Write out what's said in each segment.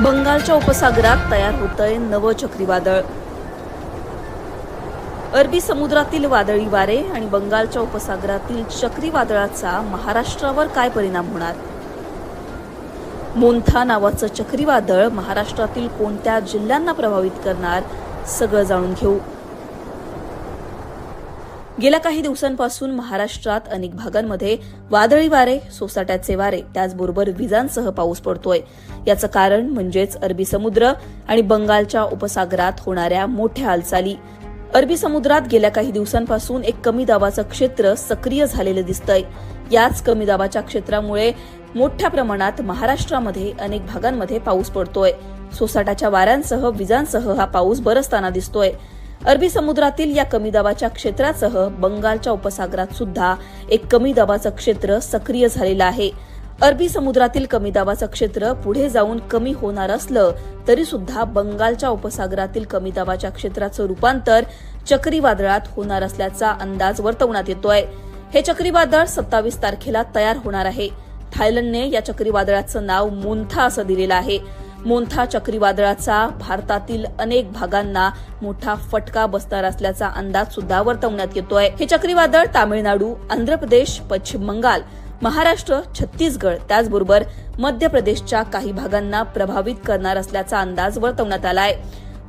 बंगालच्या उपसागरात तयार होतंय नवं चक्रीवादळ. अरबी समुद्रातील वादळी वारे आणि बंगालच्या उपसागरातील चक्रीवादळाचा महाराष्ट्रावर काय परिणाम होणार? मोंथा नावाचं चक्रीवादळ महाराष्ट्रातील कोणत्या जिल्ह्यांना प्रभावित करणार? सगळं जाणून घेऊ. गेल्या काही दिवसांपासून महाराष्ट्रात अनेक भागांमध्ये वादळी वारे सोसाट्याचे वारे त्याचबरोबर विजांसह पाऊस पडतोय. याचं कारण म्हणजेच अरबी समुद्र आणि बंगालच्या उपसागरात होणाऱ्या मोठ्या हालचाली. अरबी समुद्रात गेल्या काही दिवसांपासून एक कमी दाबाचं क्षेत्र सक्रिय झालेलं दिसतंय. याच कमी दाबाच्या क्षेत्रामुळे मोठ्या प्रमाणात महाराष्ट्रामध्ये अनेक भागांमध्ये पाऊस पडतोय. सोसाट्याच्या वाऱ्यांसह विजांसह हा पाऊस बरसताना दिसतोय. अरबी समुद्रातील या कमी दाबाच्या क्षेत्रासह बंगालच्या उपसागरात सुद्धा एक कमी दाबाचं क्षेत्र सक्रिय झालेलं आहे. अरबी समुद्रातील कमी दाबाचं क्षेत्र पुढे जाऊन कमी होणार असलं तरी सुद्धा बंगालच्या उपसागरातील कमी दाबाच्या क्षेत्राचं रूपांतर चक्रीवादळात होणार असल्याचा अंदाज वर्तवण्यात येतोय. हे चक्रीवादळ सत्तावीस तारखेला तयार होणार आहे. थायलंडने या चक्रीवादळाचं नाव मोन्था असं दिलेलं आहे. मोन्था चक्रीवादळाचा भारतातील अनेक भागांना मोठा फटका बसणार असल्याचा अंदाज सुद्धा वर्तवण्यात येतोय. हे चक्रीवादळ तामिळनाडू आंध्र प्रदेश पश्चिम बंगाल महाराष्ट्र छत्तीसगड त्याचबरोबर मध्य प्रदेशच्या काही भागांना प्रभावित करणार असल्याचा अंदाज वर्तवण्यात आलाय.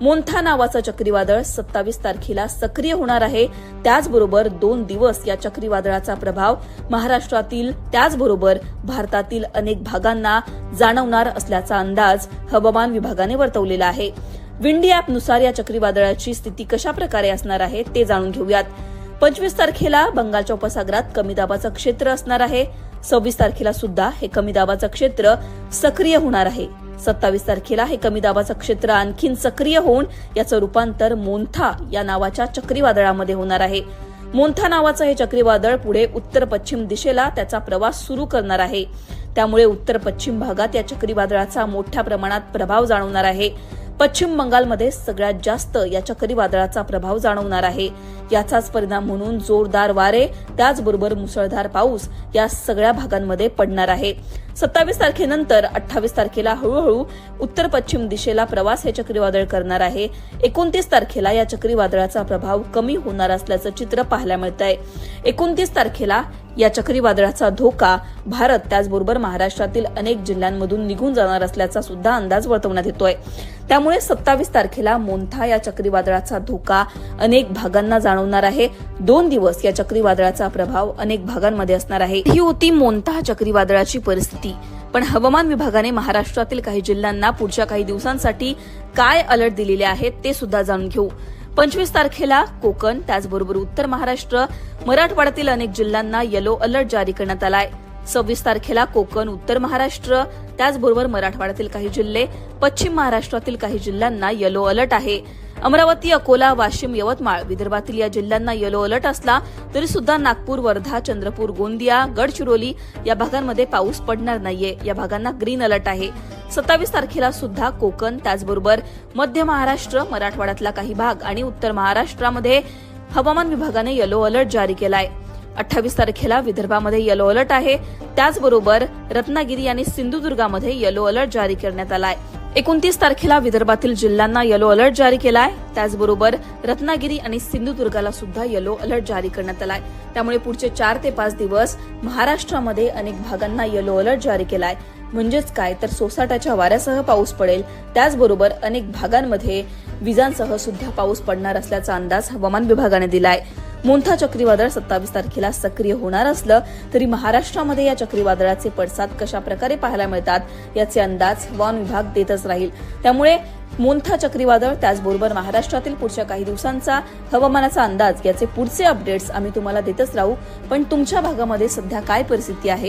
मोन्था नावाचं चक्रीवादळ सत्तावीस तारखेला सक्रिय होणार आहे. त्याचबरोबर दोन दिवस या चक्रीवादळाचा प्रभाव महाराष्ट्रातील त्याचबरोबर भारतातील अनेक भागांना जाणवणार असल्याचा अंदाज हवामान विभागाने वर्तवलेला आहे. विंडी ॲपनुसार या चक्रीवादळाची स्थिती कशा प्रकारे असणार आहे ते जाणून घेऊयात. पंचवीस तारखेला बंगालच्या उपसागरात कमी दाबाचं क्षेत्र असणार आहे. सव्वीस तारखेला सुद्धा हे कमी दाबाचं क्षेत्र सक्रिय होणार आहे. सत्तावीस तारखेला हे कमी दाबाचं क्षेत्र आणखीन सक्रिय होऊन याचं रूपांतर मोंथा या नावाच्या चक्रीवादळामध्ये होणार आहे. मोंथा नावाचं हे चक्रीवादळ पुढे उत्तर पश्चिम दिशेला त्याचा प्रवास सुरू करणार आहे. त्यामुळे उत्तर पश्चिम भागात या चक्रीवादळाचा मोठ्या प्रमाणात प्रभाव जाणवणार आहे. पश्चिम बंगालमध्ये सगळ्यात जास्त या चक्रीवादळाचा प्रभाव जाणवणार आहे. याचाच परिणाम म्हणून जोरदार वारे त्याचबरोबर मुसळधार पाऊस या सगळ्या भागांमध्ये पडणार आहे. सत्तावीस तारखेनंतर अठ्ठावीस तारखेला हळूहळू उत्तर पश्चिम दिशेला प्रवास हे चक्रीवादळ करणार आहे. एकोणतीस तारखेला या चक्रीवादळाचा प्रभाव कमी होणार असल्याचं चित्र पाहायला मिळत आहे एकोणतीस तारखेला या चक्रीवादळाचा धोका भारत त्याचबरोबर महाराष्ट्रातील अनेक जिल्ह्यांमधून निघून जाणार असल्याचा सुद्धा अंदाज वर्तवण्यात येतोय. त्यामुळे सत्तावीस तारखेला मोंथा या चक्रीवादळाचा धोका अनेक भागांना जाणवणार आहे. दोन दिवस या चक्रीवादळाचा प्रभाव अनेक भागांमध्ये असणार आहे. ही होती मोंथा चक्रीवादळाची परिस्थिती. पण हवामान विभागाने महाराष्ट्रातील काही जिल्ह्यांना पुढच्या काही दिवसांसाठी काय अलर्ट दिलेले आहेत ते सुद्धा जाणून घेऊ. पंचवीस तारखेला कोकण त्याचबरोबर उत्तर महाराष्ट्र मराठवाड्यातील अनेक जिल्ह्यांना येलो अलर्ट जारी करण्यात आलाय. सव्वीस तारखेला कोकण उत्तर महाराष्ट्र त्याचबरोबर मराठवाड्यातील काही जिल्हे पश्चिम महाराष्ट्रातील काही जिल्ह्यांना येलो अलर्ट आहे. अमरावती अकोला वाशिम यवतमाळ विदर्भातील या जिल्ह्यांना येलो अलर्ट असला तरी सुद्धा नागपूर वर्धा चंद्रपूर गोंदिया गडचिरोली या भागांमध्ये पाऊस पडणार नाहीये. या भागांना ग्रीन अलर्ट आहे. सत्तावीस तारखेला सुद्धा कोकण त्याचबरोबर मध्य महाराष्ट्र मराठवाड्यातला काही भाग आणि उत्तर महाराष्ट्रामध्ये हवामान विभागाने येलो अलर्ट जारी केलाय. अठ्ठावीस तारखेला विदर्भामध्ये येलो अलर्ट आहे. त्याचबरोबर रत्नागिरी आणि सिंधुदुर्गामध्ये येलो अलर्ट जारी करण्यात आलाय. एकोणतीस तारखेला विदर्भातील जिल्ह्यांना येलो अलर्ट जारी केला आहे त्याचबरोबर रत्नागिरी आणि सिंधुदुर्गाला सुद्धा येलो अलर्ट जारी करण्यात आलाय. त्यामुळे पुढचे चार ते पाच दिवस महाराष्ट्रामध्ये अनेक भागांना येलो अलर्ट जारी केलाय. म्हणजेच काय? तर सोसाट्याच्या वाऱ्यासह पाऊस पडेल. त्याचबरोबर अनेक भागांमध्ये विजांसह सुद्धा पाऊस पडणार असल्याचा अंदाज हवामान विभागाने दिलाय. मोंथा चक्रीवादळ सत्तावीस तारखेला सक्रिय होणार असलं तरी महाराष्ट्रामध्ये या चक्रीवादळाचे पडसाद कशा प्रकारे पाहायला मिळतात याचे अंदाज हवामान विभाग देतच राहील. त्यामुळे मोंथा चक्रीवादळ त्याचबरोबर महाराष्ट्रातील पुढच्या काही दिवसांचा हवामानाचा अंदाज याचे पुढचे अपडेट्स आम्ही तुम्हाला देतच राहू. पण तुमच्या भागामध्ये सध्या काय परिस्थिती आहे?